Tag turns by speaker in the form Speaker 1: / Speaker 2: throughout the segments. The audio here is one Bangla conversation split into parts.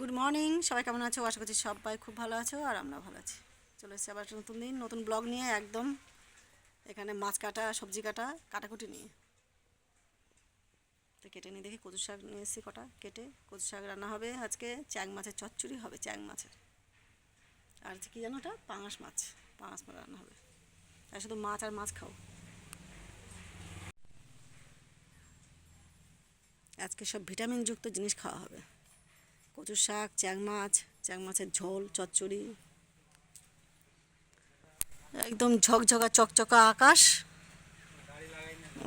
Speaker 1: গুড মর্নিং সবাই কেমন আছো? আশা করছি সবাই খুব ভালো আছো আর আমরা ভালো আছি। চলে এসেছি আবার নতুন দিন, নতুন ব্লগ নিয়ে একদম এখানে মাছ কাটা, সবজি কাটা, কাটাকুটি নিয়ে। তো কেটে নিয়ে দেখি কচু শাক নিয়ে এসেছি কটা। কেটে কচু শাক রান্না হবে আজকে, চ্যাং মাছের চচ্চড়ি হবে, চ্যাং মাছের। আর কী জানো ওটা? পাঙাশ মাছ পাঙাশ মাছ রান্না হবে। আর শুধু মাছ আর মাছ খাও। আজকে সব ভিটামিনযুক্ত জিনিস খাওয়া হবে। কচু শাক, চ্যাং মাছ, চ্যাং মাছের ঝোল, চচ্চড়ি। একদম ঝকঝকা, চকচকা আকাশ।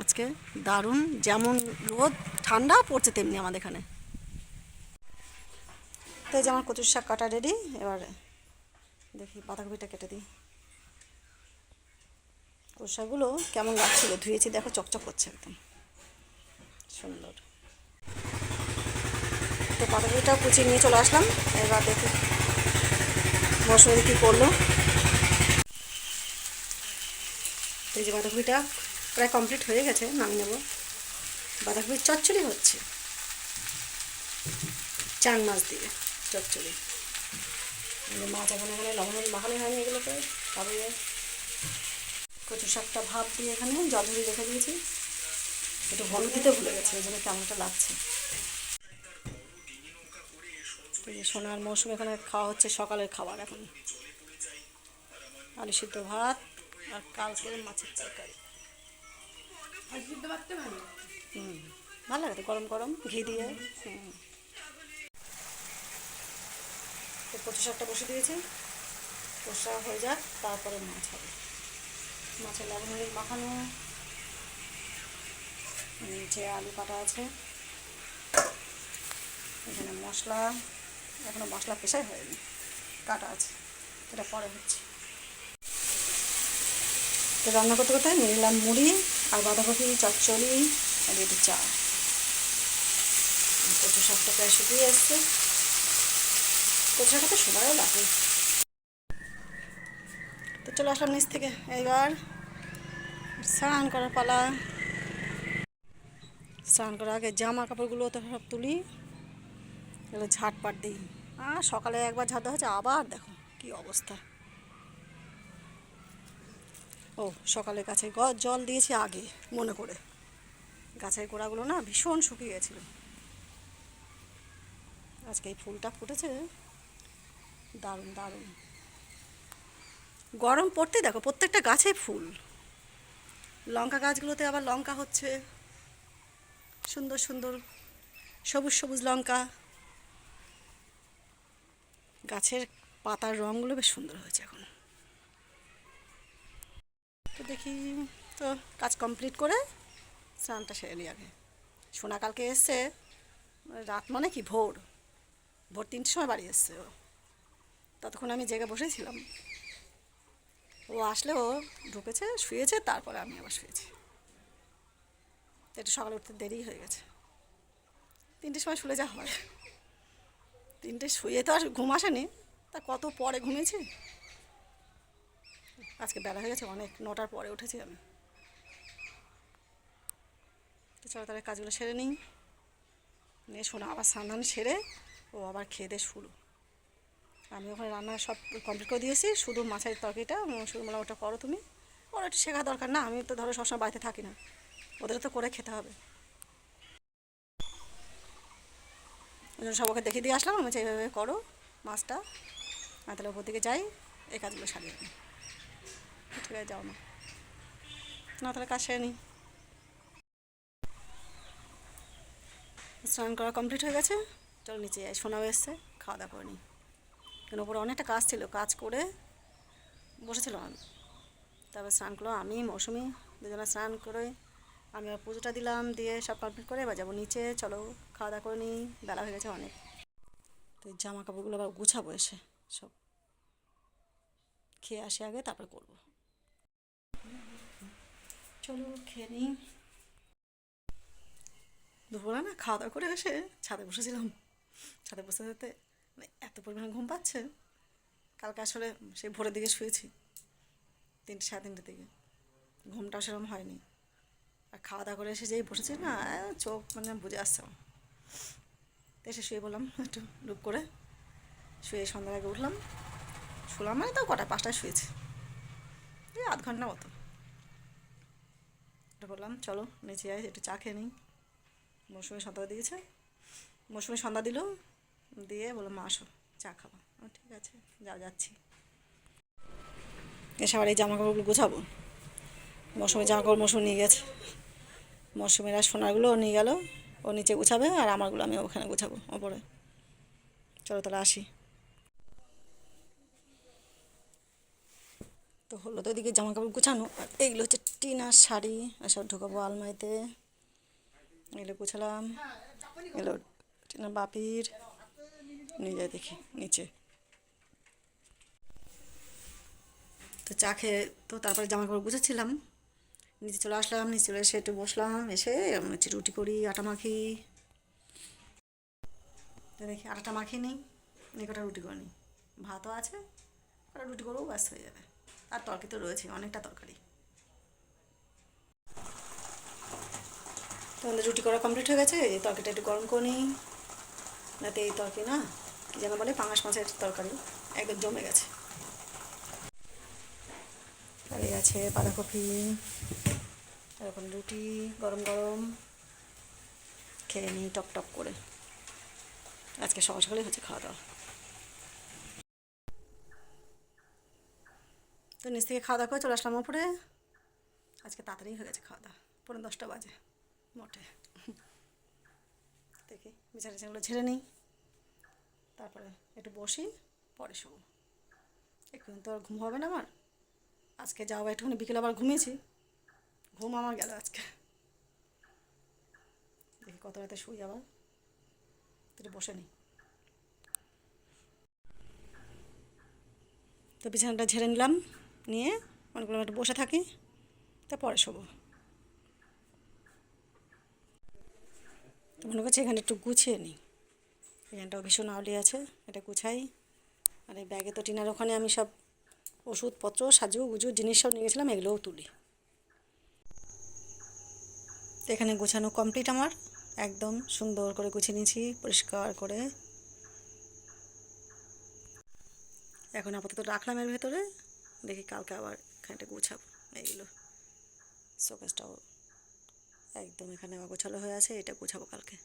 Speaker 1: আজকে দারুণ, যেমন রোদ, ঠান্ডা পড়ছে তেমনি আমাদের এখানে। তো এই যে আমার কচুর শাক কাটা রেডি এবার দেখি বাঁধাকপিটা কেটে দিই। কচু শাকগুলো কেমন লাগছিল? ধুয়েছি, দেখো, চকচক করছে একদম। সুন্দর। তো বাঁধাকপিটাও কুচিয়ে নিয়ে চলে আসলাম। এবার দেখি মশলা কী করল। এই যে বাঁধাকপিটা প্রায় কমপ্লিট হয়ে গেছে, নামিয়ে নেব। বাঁধাকপির চচ্চড়ি হচ্ছে। চাং মাছ দিয়ে চচ্চড়ি। মাছ এখন এখানে লবণ মাখানো হয়নি এগুলোকে তবে কচু শাকটা ভাপ দিয়ে এখানে জল ধরিয়ে রেখে দিয়েছি। একটু হলুদ দিতে ভুলে গেছে, ওই জন্য কেমনটা লাগছে। সোনার মৌসুম এখানে খাওয়া হচ্ছে সকালের খাবার এখন। আলু সিদ্ধ ভাত আর কালকের মাছের তরকারি। হুম ভালো লাগে গরম গরম ঘি দিয়ে। হুম। তো শাকটা বসে দিয়েছি। কষা হয়ে যাক তারপরে মাছ হবে। মাছের লবণ হলুদ মাখানো। নিচে আলু কাটা আছে। এখানে মশলা। এখনও মশলা পেশাই হয়নি। কাটা আছে। এটা পরে হচ্ছে। তো রান্না করতে করতে নিয়ে নিলাম মুড়ি আর বাঁধাকপি, চচ্চড়ি আর একটু চা। কচু শাকটা প্রায় শুকিয়ে এসছে কচু শাকটা সময়ও লাগে। তো চলে আসলাম নিচ থেকে। এইবার স্নান করার পালা। স্নান করার আগে জামা কাপড়গুলো তো সব তুলি। এগুলো ঝাটপাট দিই। আর সকালে একবার ঝাড় দেওয়া হয়েছে, আবার দেখো কি অবস্থা। ও, সকালে গাছে জল দিয়েছি আগে, মনে করে। গাছের গোড়াগুলো না ভীষণ শুকিয়ে গেছিল। আজকে এই ফুলটা ফুটেছে, দারুণ দারুণ। গরম পড়তে দেখো, প্রত্যেকটা গাছে ফুল। লঙ্কা গাছগুলোতে আবার লঙ্কা হচ্ছে। সুন্দর সুন্দর সবুজ সবুজ লঙ্কা। গাছের পাতার রঙগুলো বেশ সুন্দর হয়েছে এখন। তো দেখি, তো কাজ কমপ্লিট করে স্নানটা সেরে নিই আগে। সোনা কালকে এসছে, রাত মানে কি? ভোর। ভোর তিনটের সময় বাড়ি এসছে ও। ততক্ষণ আমি জেগে বসেছিলাম। ও আসলে ও ঢুকেছে, শুয়েছে, তারপরে আমি আবার শুয়েছি। একটু সকালে উঠতে দেরি হয়ে গেছে। তিনটের সময় শুলে যা হয়। তিনটে শুয়ে তো আর ঘুম আসেনি। তা কত পরে ঘুমিয়েছি? আজকে বেলা হয়ে গেছে অনেক নটার পরে উঠেছি আমি। তো চলো তাহলে কাজগুলো সেরে নিই। নিয়ে শোনা আবার স্নান সেরে ও আবার খেয়ে দিয়ে শুরু আমি ওখানে রান্না সব কমপ্লিট করে দিয়েছি শুধু মাছের তরকারিটা উম, শুধু বললাম ওটা করো তুমি। ওর একটু শেখা দরকার না আমি তো ধরো সবসময় বাড়িতে থাকি না। ওদের তো করে খেতে হবে। ওই জন্য দেখিয়ে দিয়ে আসলাম, আমি এইভাবে করো মাছটা। আমি তাহলে ওপর দিকে যাই, এই কাজগুলো সারিয়ে নিই। ঠিক আছে, যাও না না, তাহলে কাজ সেরে নিই। স্নান করা কমপ্লিট হয়ে গেছে। চলো নিচে যাই শোনাও এসছে, খাওয়া দাওয়া করে নিই। কেন ওপরে অনেকটা কাজ ছিল, কাজ করে বসেছিলাম আমি। তারপর স্নান করলাম, আমি, মৌসুমি দুজনে স্নান করে আমি পুজোটা দিলাম, দিয়ে সব কমপ্লিট করে এবার যাব নিচে। চলো, খাওয়া দাওয়া করে নিই। বেলা হয়ে গেছে অনেক। তো জামা কাপড়গুলো আবার গুছাবো এসে, সব। খেয়ে আসি আগে, তারপর করব। চলো, খেয়ে নিই। দুপুরবেলা না খাওয়া দাওয়া করে এসে ছাদে বসেছিলাম। ছাদে বসে যেতে মানে এত পরিমাণে ঘুম পাচ্ছে। কালকে আসলে সেই ভোরের দিকে শুয়েছি। তিনটে, সাড়ে তিনটের দিকে। ঘুমটাও সেরকম হয়নি। আর খাওয়া দাওয়া করে এসে যেই বসেছি না চোখ মানে বুঝে আসছে এসে শুয়ে বললাম একটু ডুব করে শুয়ে সন্ধ্যার আগে উঠলাম। শুলাম মানে তো কটা, পাঁচটায় শুয়েছি। এই আধ ঘণ্টা মতো। বললাম চলো নিচে যাই একটু চা খেয়ে নিই। মৌসুমি সন্ধ্যা দিয়েছে। মৌসুমি সন্ধ্যা দিল, দিয়ে বললাম মা, আসো, চা খাব। ঠিক আছে, যাও, যাচ্ছি। এসে আবার এই জামা কাপড়গুলো গোছাবো। মৌসুমি জামা কাপড় মৌসুমি নিয়ে গেছে। মৌসুমির সোনারগুলো ও নিয়ে গেল, ও নিচে গুছাবে আর আমারগুলো আমি ওখানে গুছাবো, ওপরে। চলো তাহলে আসি। তো হলো তো এদিকে জামা কাপড় গুছানো, আর এইগুলো হচ্ছে টিনার শাড়ি সব ঢোকাবো আলমারিতে। এগুলো গুছালাম, এগুলো টিনার বাপির, নিয়ে যায় দেখি, নিচে। তো চা খেয়ে, তো তারপরে জামা কাপড় গুছাচ্ছিলাম। নিচে চলে আসলাম নিচে চলে এসে একটু বসলাম, এসে হচ্ছে রুটি করি, আটা মাখি। তো দেখি আটাটা মাখি নেই এই কটা রুটি করে নিই ভাতও আছে, কটা রুটি করব ব্যস্ত হয়ে যাবে। আর তরকারি তো রয়েছে, অনেকটা তরকারি। তো আমাদের রুটি করা কমপ্লিট হয়ে গেছে, এই তরকারিটা একটু গরম করে নিই। যাতে এই তরকারি না, কী যেন বলে, পাঙাশ মাছের তরকারি, একদম জমে গেছে আর এই আছে, বাঁধাকপি, এরকম রুটি, গরম গরম, খেয়ে নিই টপ টপ করে। আজকে সকাল সকালে হচ্ছে খাওয়া দাওয়া। তো নিচ থেকে খাওয়া দাওয়া করে চলে আসলাম ওপরে। আজকে তাড়াতাড়ি হয়ে গেছে খাওয়া দাওয়া। পনেরো দশটা বাজে, মোটে। দেখি বিছানা টিছানাগুলো ঝেড়ে নিই। তারপরে একটু বসি, পরে শোবো। এখন তো আর ঘুম হবে না আমার? আজকে যাওয়া একটুখানি বিকেলে আবার ঘুমিয়েছি। ঘুম আমার গেল আজকে। দেখি কত রাতে শুই আবার। একটু বসে নিই। তো বিছানাটা ঝেড়ে নিলাম, নিয়ে করলাম একটু বসে থাকি তা পরে শোবো। তো মনে করছি এখানে একটু গুছিয়ে নিই। এখানটাও ভীষণ আউলি আছে, এটা গুছাই। আর এই ব্যাগে তো টিনার ওখানে আমি সব ওষুধপত্র, সাজু গুজু, জিনিস সব নিয়ে গেছিলাম, এগুলোও তুলি। এখানে গোছানো কমপ্লিট আমার। একদম সুন্দর করে গুছিয়ে নিয়েছি, পরিষ্কার করে। এখন আপাতত রাখলাম এর ভেতরে। দেখি কালকে আবার এখানটা গুছাবো, এইগুলো। শোকেসটাও একদম এখানে অগোছালো হয়ে আছে, এটা গুছাবো কালকে।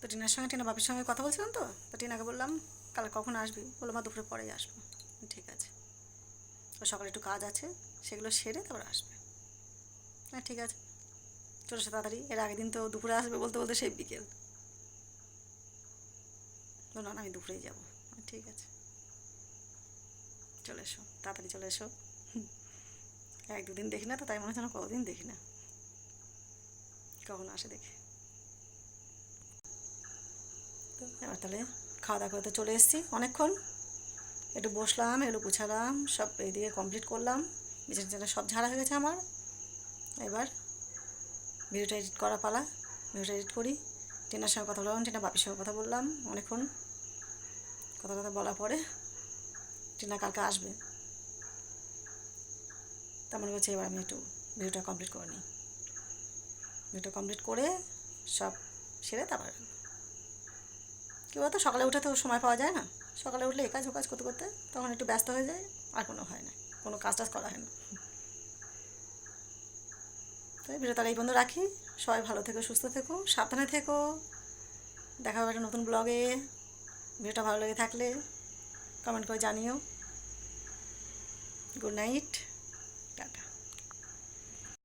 Speaker 1: তো টিনার সঙ্গে, টিনা বাপির সঙ্গে কথা বলছিলাম তো তো টিনাকে বললাম কাল কখন আসবি? বলল মা দুপুরে পরেই আসব। ঠিক আছে। তো সকালে একটু কাজ আছে, সেগুলো সেরে তারপর আসবে। হ্যাঁ ঠিক আছে। চলে এসো তাড়াতাড়ি, এর আগের দিন তো দুপুরে আসবে বলতে বলতে সেই বিকেল। না আমি দুপুরেই যাব। ঠিক আছে। চলে এসো, তাড়াতাড়ি চলে এসো। এক দুদিন দেখি না তো, তাই মনে হচ্ছে না কতদিন দেখি না। কখন আসে দেখি। এবার তাহলে খাওয়া দাওয়া করে তো চলে এসেছি অনেকক্ষণ। একটু বসলাম একটু গুছালাম, সব এদিকে কমপ্লিট করলাম। বিছানা টিছানা সব ঝাড়া হয়ে গেছে আমার। এবার ভিডিওটা এডিট করা পালা। ভিডিওটা এডিট করি। টিনার সঙ্গে কথা বললাম, টিনা বাপির সঙ্গে কথা বললাম অনেকক্ষণ। কথা কথা বলার পরে টিনা কালকে আসবে। তা মনে করছে এবার আমি একটু ভিডিওটা কমপ্লিট করে নিই। ভিডিওটা কমপ্লিট করে সব সেরে তারপর কী বলতো, সকালে উঠে তো সময় পাওয়া যায় না। সকালে উঠলে এ কাজ ও করতে করতে তখন একটু ব্যস্ত হয়ে যায়, আর কোনো হয় না। কোনো কাজ টাজ করা হয় না। তো ভিডিও তাহলে এই পর্যন্ত রাখি। সবাই ভালো থেকো, সুস্থ থেকো, সাবধানে থেকো। দেখা হবে একটা নতুন ব্লগে। ভিডিওটা ভালো লেগে থাকলে কমেন্ট করে জানিও। Good night